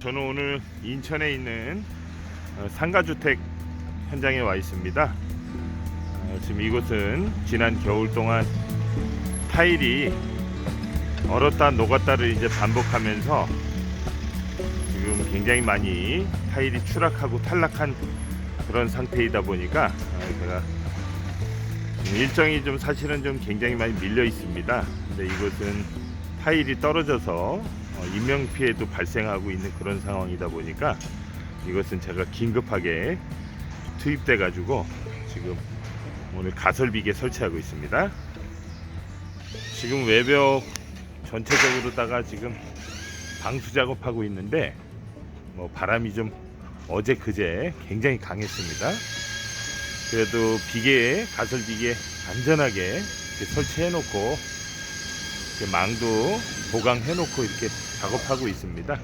저는 오늘 인천에 있는 어, 상가주택 현장에 와 있습니다. 어, 지금 이곳은 지난 겨울 동안 타일이 얼었다 녹았다를 이제 반복하면서 지금 굉장히 많이 타일이 추락하고 탈락한 그런 상태이다 보니까 어, 제가 일정이 좀 사실은 좀 굉장히 많이 밀려 있습니다. 근데 이곳은 타일이 떨어져서 어, 인명 피해도 발생하고 있는 그런 상황이다 보니까 이것은 제가 긴급하게 투입돼 가지고 지금 오늘 가설비계 설치하고 있습니다. 지금 외벽 전체적으로다가 지금 방수 작업하고 있는데 뭐 바람이 좀 어제 그제 굉장히 강했습니다. 그래도 비계에 가설 비계 안전하게 설치해 놓고 망도 보강해 놓고 이렇게 작업하고 있습니다.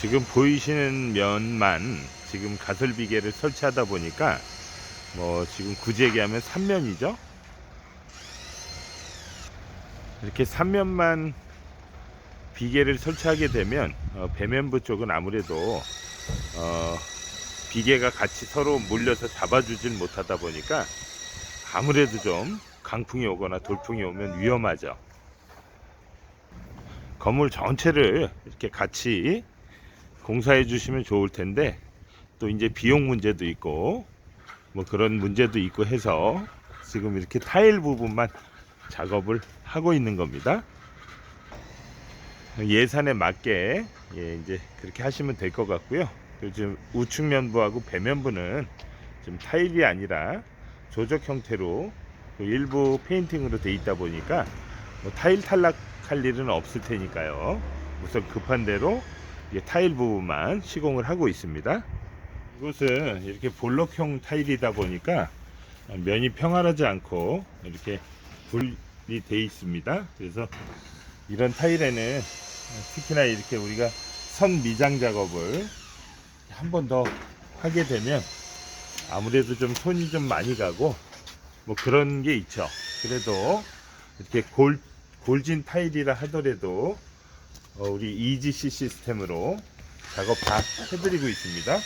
지금 보이시는 면만 지금 가설 비계를 설치하다 보니까 뭐 지금 굳이 얘기하면 3면이죠. 이렇게 3면만 비계를 설치하게 되면 어, 배면부 쪽은 아무래도 어, 비계가 같이 서로 물려서 잡아주질 못하다 보니까 아무래도 좀 강풍이 오거나 돌풍이 오면 위험하죠. 건물 전체를 이렇게 같이 공사해 주시면 좋을 텐데 또 이제 비용 문제도 있고 뭐 그런 문제도 있고 해서 지금 이렇게 타일 부분만 작업을 하고 있는 겁니다. 예산에 맞게 예, 이제 그렇게 하시면 될 것 같고요. 요즘 우측면부하고 배면부는 좀 타일이 아니라 조적 형태로 그 일부 페인팅으로 돼 있다 보니까 뭐 타일 탈락할 일은 없을 테니까요. 우선 급한 대로 타일 부분만 시공을 하고 있습니다. 이곳은 이렇게 볼록형 타일이다 보니까 면이 평활하지 않고 이렇게 불이 돼 있습니다. 그래서 이런 타일에는 특히나 이렇게 우리가 선 미장 작업을 한 번 더 하게 되면 아무래도 좀 손이 좀 많이 가고 뭐 그런 게 있죠. 그래도 이렇게 골, 골진 타일이라 하더라도 어, 우리 EGC 시스템으로 작업 다 해드리고 있습니다.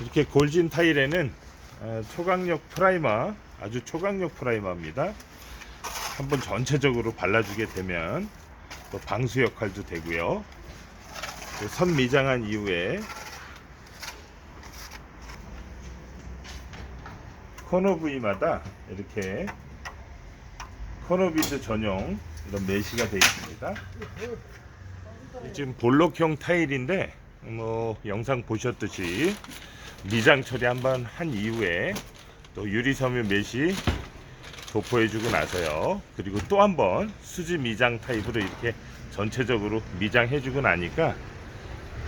이렇게 골진 타일에는 어, 초강력 프라이머, 아주 초강력 프라이머입니다. 한번 전체적으로 발라주게 되면 또 방수 역할도 되고요. 그선 미장한 이후에 코너 부위마다 이렇게 코너비드 전용 이런 메시가 되어 있습니다. 지금 볼록형 타일인데 뭐 영상 보셨듯이 미장 처리 한번 한 이후에 또 유리섬유 메시 도포해주고 나서요. 그리고 또 한 번 수지 미장 타입으로 이렇게 전체적으로 미장해주고 나니까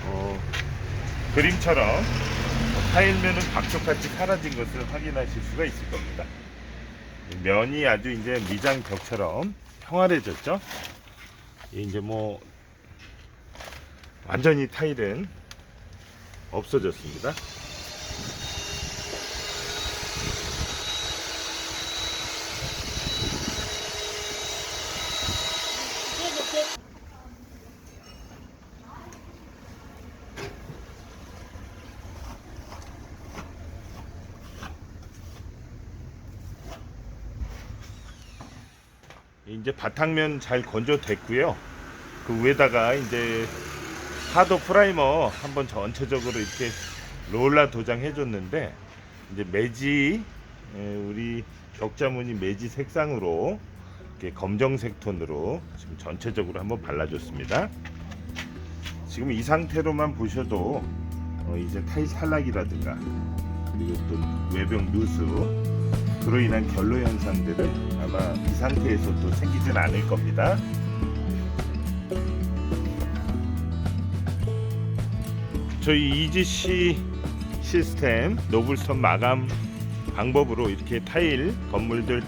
어, 그림처럼 타일면은 박쪽같이 사라진 것을 확인하실 수가 있을 겁니다. 면이 아주 이제 미장 벽처럼 평활해졌죠. 이제 뭐 완전히 타일은 없어졌습니다. 이제 바탕면 잘 건조됐고요. 그 위에다가 이제 하도 프라이머 한번 전체적으로 이렇게 롤라 도장해 줬는데 이제 매지 에, 우리 격자무늬 매지 색상으로 이렇게 검정색 톤으로 지금 전체적으로 한번 발라줬습니다. 지금 이 상태로만 보셔도 어, 이제 타일 탈락이라든가 그리고 또 외벽 누수 그로 인한 결로 현상들은 아마 이 상태에서 또 생기진 않을 겁니다. 저희 EGC 시스템 노블스톤 마감 방법으로 이렇게 타일 건물들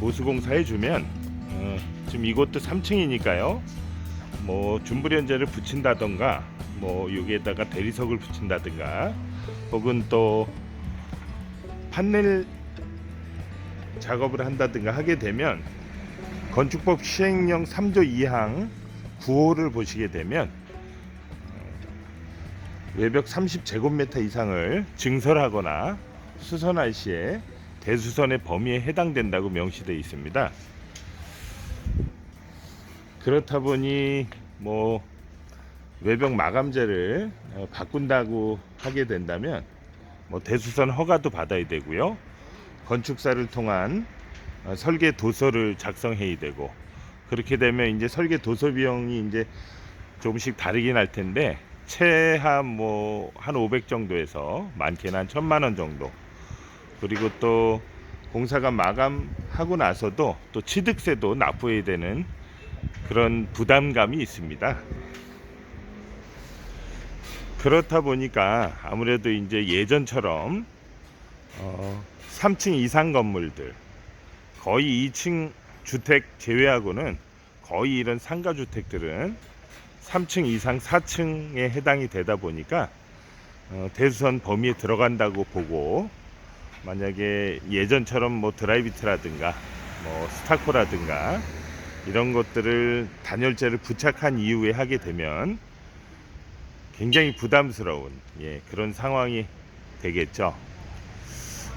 보수 공사 해 주면 어, 지금 이것도 3층이니까요. 뭐 준불연제를 붙인다던가 뭐 여기에다가 대리석을 붙인다든가 혹은 또 판넬 작업을 한다든가 하게 되면 건축법 시행령 3조 2항 9호를 보시게 되면 어, 외벽 30제곱미터 이상을 증설하거나 수선할 시에 대수선의 범위에 해당된다고 명시되어 있습니다. 그렇다 보니 뭐 외벽 마감재를 어, 바꾼다고 하게 된다면 뭐 대수선 허가도 받아야 되고요. 건축사를 통한 어, 설계 도서를 작성해야 되고 그렇게 되면 이제 설계 도서 비용이 이제 조금씩 다르긴 할 텐데 최하 뭐 한 500 정도에서 많게는 한 1000만 원 정도 그리고 또 공사가 마감하고 나서도 또 취득세도 납부해야 되는 그런 부담감이 있습니다. 그렇다 보니까 아무래도 이제 예전처럼 어, 3층 이상 건물들 거의 2층 주택 제외하고는 거의 이런 상가 주택들은 3층 이상 4층에 해당이 되다 보니까 어, 대수선 범위에 들어간다고 보고 만약에 예전처럼 뭐 드라이비트라든가 뭐 스타코라든가 이런 것들을 단열재를 부착한 이후에 하게 되면 굉장히 부담스러운 예, 그런 상황이 되겠죠.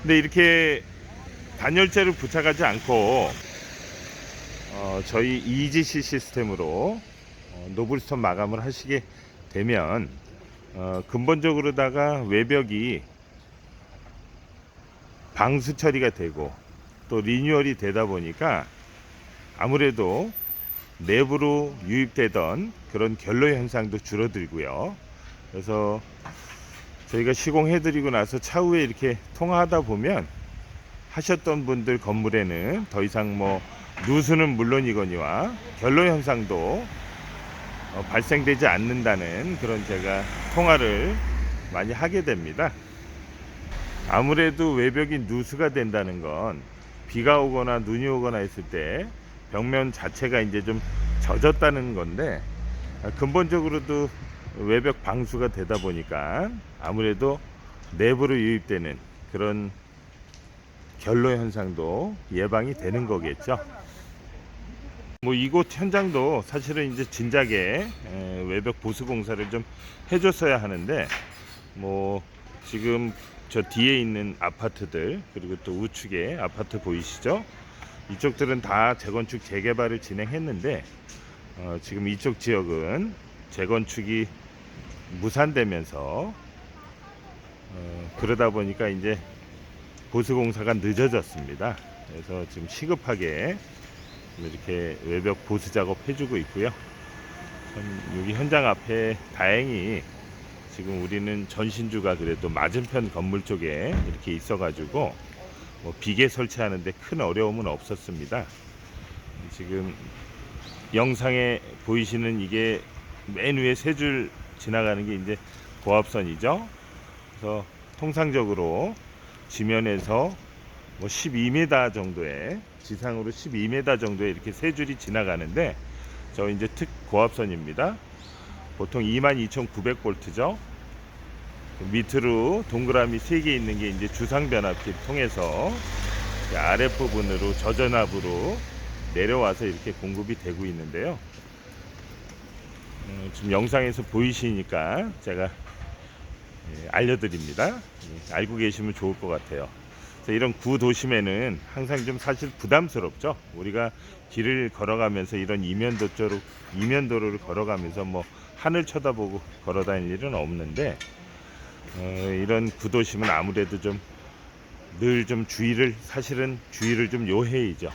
근데 이렇게 단열재를 부착하지 않고 어, 저희 EGC 시스템으로 어, 노블스톤 마감을 하시게 되면 어, 근본적으로다가 외벽이 방수 처리가 되고 또 리뉴얼이 되다 보니까 아무래도 내부로 유입되던 그런 결로 현상도 줄어들고요. 그래서 저희가 시공해드리고 나서 차후에 이렇게 통화하다 보면 하셨던 분들 건물에는 더 이상 뭐 누수는 물론이거니와 결로 현상도 어, 발생되지 않는다는 그런 제가 통화를 많이 하게 됩니다. 아무래도 외벽이 누수가 된다는 건 비가 오거나 눈이 오거나 했을 때 벽면 자체가 이제 좀 젖었다는 건데 아, 근본적으로도 외벽 방수가 되다 보니까 아무래도 내부로 유입되는 그런 결로 현상도 예방이 되는 거겠죠. 뭐 이곳 현장도 사실은 이제 진작에 에, 외벽 보수 공사를 좀 해줬어야 하는데 뭐 지금 저 뒤에 있는 아파트들 그리고 또 우측에 아파트 보이시죠? 이쪽들은 다 재건축 재개발을 진행했는데 어, 지금 이쪽 지역은 재건축이 무산되면서 어, 그러다 보니까 이제 보수 공사가 늦어졌습니다. 그래서 지금 시급하게 이렇게 외벽 보수 작업 해주고 있고요. 참 여기 현장 앞에 다행히 지금 우리는 전신주가 그래도 맞은편 건물 쪽에 이렇게 있어가지고 뭐 비계 설치하는데 큰 어려움은 없었습니다. 지금 영상에 보이시는 이게 맨 위에 세 줄 지나가는 게 이제 고압선이죠. 그래서 통상적으로 지면에서 뭐 12m 정도의 지상으로 12m 정도의 이렇게 세 줄이 지나가는데 저 이제 특 고압선입니다. 보통 22,900볼트죠. 밑으로 동그라미 3개 있는 게 이제 주상 변압기를 통해서 아랫 부분으로 저전압으로 내려와서 이렇게 공급이 되고 있는데요. 음, 지금 영상에서 보이시니까 제가 예, 알려드립니다. 예, 알고 계시면 좋을 것 같아요. 이런 구도심에는 항상 좀 사실 부담스럽죠. 우리가 길을 걸어가면서 이런 이면도로로 이면도로를 걸어가면서 뭐 하늘 쳐다보고 걸어다닐 일은 없는데 어, 이런 구도심은 아무래도 좀 늘좀 주의를 사실은 주의를 좀 요해이죠.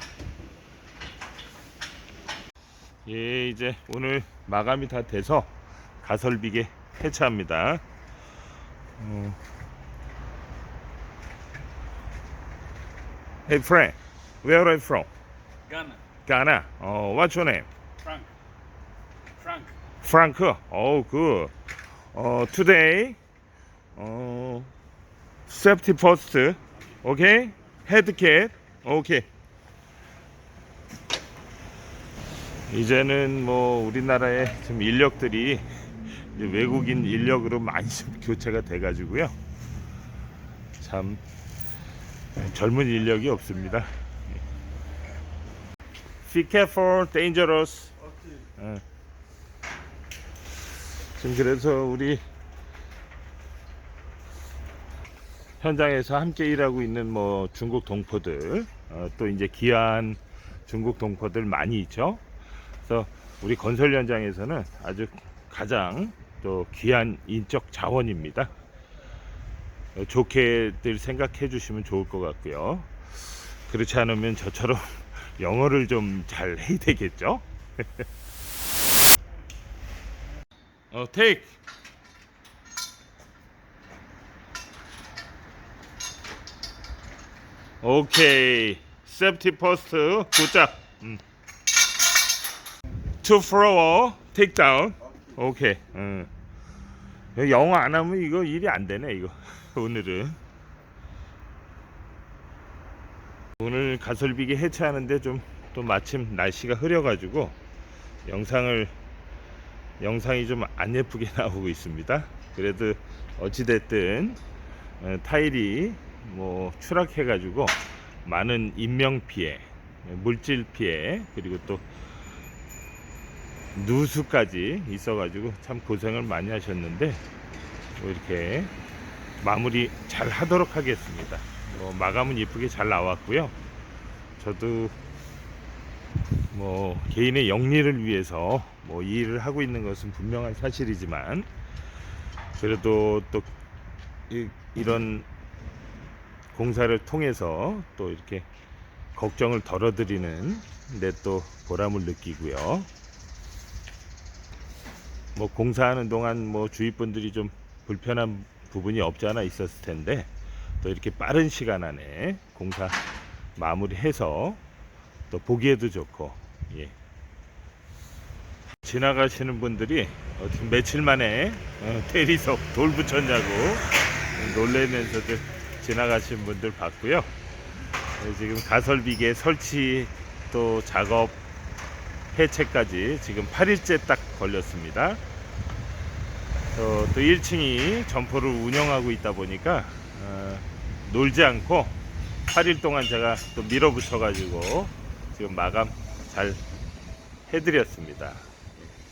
예, 이제 오늘 마감이 다 돼서 가설비계 해체합니다. 어. Hey friend, where are you from? Ghana, Ghana. Oh, what's your name? Frank. Frank. Frank. Oh, good. Uh, today, uh, safety first. Okay? Head cat. Okay. 이제는 뭐 우리나라의 좀 인력들이 외국인 인력으로 많이 좀 교체가 돼 가지고요. 참 젊은 인력이 없습니다. Be careful, dangerous. 어. 지금 그래서 우리 현장에서 함께 일하고 있는 뭐 중국 동포들 어, 또 이제 귀한 중국 동포들 많이 있죠. 그래서 우리 건설 현장에서는 아주 가장 또 귀한 인적 자원입니다. 어, 좋게들 생각해 주시면 좋을 것 같고요. 그렇지 않으면 저처럼 영어를 좀 잘 해야 되겠죠? 어, take. 오케이. 세프티 퍼스트 굿잡. 음. To throw, take down. 오케이. 음. 영어 안 하면 이거 일이 안 되네 이거 오늘은. 오늘 가설비기 해체하는데 좀 또 마침 날씨가 흐려가지고 영상을 영상이 좀 안 예쁘게 나오고 있습니다. 그래도 어찌됐든 어, 타일이 뭐 추락해가지고 많은 인명 피해, 물질 피해 그리고 또 누수까지 있어가지고 참 고생을 많이 하셨는데 뭐 이렇게 마무리 잘 하도록 하겠습니다. 뭐 마감은 예쁘게 잘 나왔고요. 저도 뭐 개인의 영리를 위해서 뭐 이 일을 하고 있는 것은 분명한 사실이지만 그래도 또 이, 이런 공사를 통해서 또 이렇게 걱정을 덜어드리는 내 또 보람을 느끼고요. 뭐 공사하는 동안 뭐 주위 분들이 좀 불편한 부분이 없지 않아 있었을 텐데 또 이렇게 빠른 시간 안에 공사 마무리해서 또 보기에도 좋고 예. 지나가시는 분들이 어떻게 며칠 만에 어, 대리석 돌 붙였냐고 놀래면서도 지나가시는 분들 봤고요. 네, 지금 가설비계 설치 또 작업 해체까지 지금 8일째 딱 걸렸습니다. 어, 또 1층이 점포를 운영하고 있다 보니까 어, 놀지 않고 8일 동안 제가 또 밀어붙여 가지고 지금 마감 잘 해드렸습니다.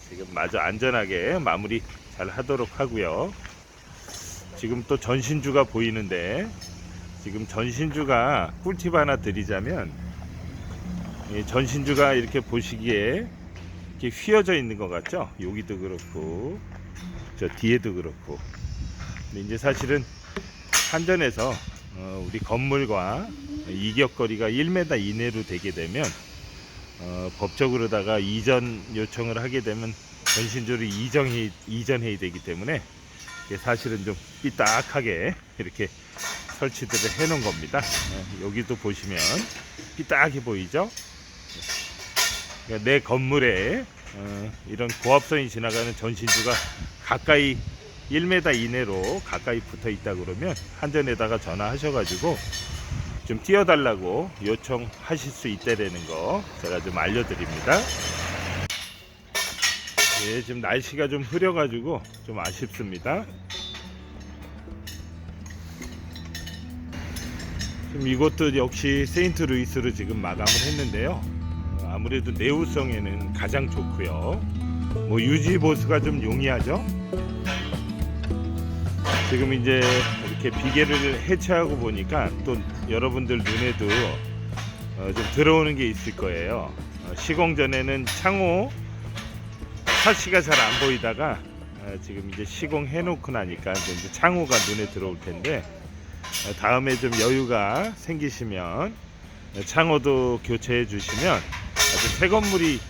지금 마저 안전하게 마무리 잘 하도록 하고요. 지금 또 전신주가 보이는데 지금 전신주가 꿀팁 하나 드리자면 이 전신주가 이렇게 보시기에 이렇게 휘어져 있는 것 같죠? 여기도 그렇고 저 뒤에도 그렇고 근데 이제 사실은 한전에서 어, 우리 건물과 이격거리가 1m 이내로 되게 되면 어, 법적으로다가 이전 요청을 하게 되면 전신주를 이전해, 이전해야 되기 때문에 사실은 좀 삐딱하게 이렇게 설치들을 해 놓은 겁니다. 어, 여기도 보시면 삐딱해 보이죠? 그러니까 내 건물에 어, 이런 고압선이 지나가는 전신주가 가까이 1m 이내로 가까이 붙어 있다 그러면 한전에다가 전화하셔가지고 좀 띄워달라고 요청하실 수 있다라는 거 제가 좀 알려드립니다. 예, 지금 날씨가 좀 흐려가지고 좀 아쉽습니다. 지금 이것도 역시 세인트 루이스로 지금 마감을 했는데요. 어, 아무래도 내구성에는 가장 좋고요. 뭐 유지 보수가 좀 용이하죠. 지금 이제 이렇게 비계를 해체하고 보니까 또 여러분들 눈에도 어, 좀 들어오는 게 있을 거예요. 어, 시공 전에는 창호 사시가 잘 안 보이다가 어, 지금 이제 시공해 놓고 나니까 이제 창호가 눈에 들어올 텐데 어, 다음에 좀 여유가 생기시면 어, 창호도 교체해 주시면 아주 새 건물이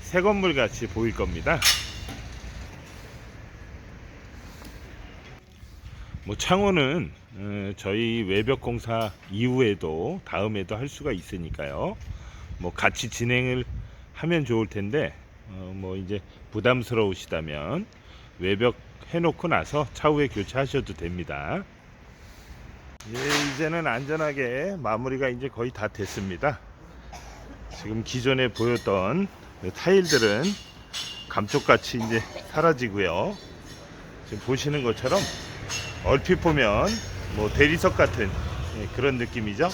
새 건물 같이 보일 겁니다. 뭐 창호는 어, 저희 외벽 공사 이후에도 다음에도 할 수가 있으니까요. 뭐 같이 진행을 하면 좋을 텐데 어, 뭐 이제 부담스러우시다면 외벽 해놓고 나서 차후에 교체하셔도 됩니다. 예, 이제는 안전하게 마무리가 이제 거의 다 됐습니다. 지금 기존에 보였던 이 타일들은 감쪽같이 이제 사라지고요. 지금 보시는 것처럼 얼핏 보면 뭐 대리석 같은 예, 그런 느낌이죠.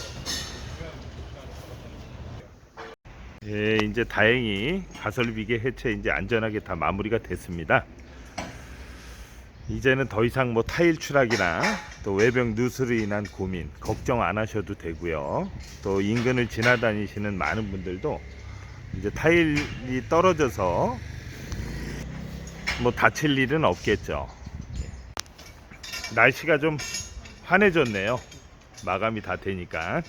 예, 이제 다행히 가설비계 해체 이제 안전하게 다 마무리가 됐습니다. 이제는 더 이상 뭐 타일 추락이나 또 외벽 누수로 인한 고민 걱정 안 하셔도 되고요. 또 인근을 지나다니시는 많은 분들도 이제 타일이 떨어져서 뭐 다칠 일은 없겠죠. 날씨가 좀 환해졌네요. 마감이 다 되니까.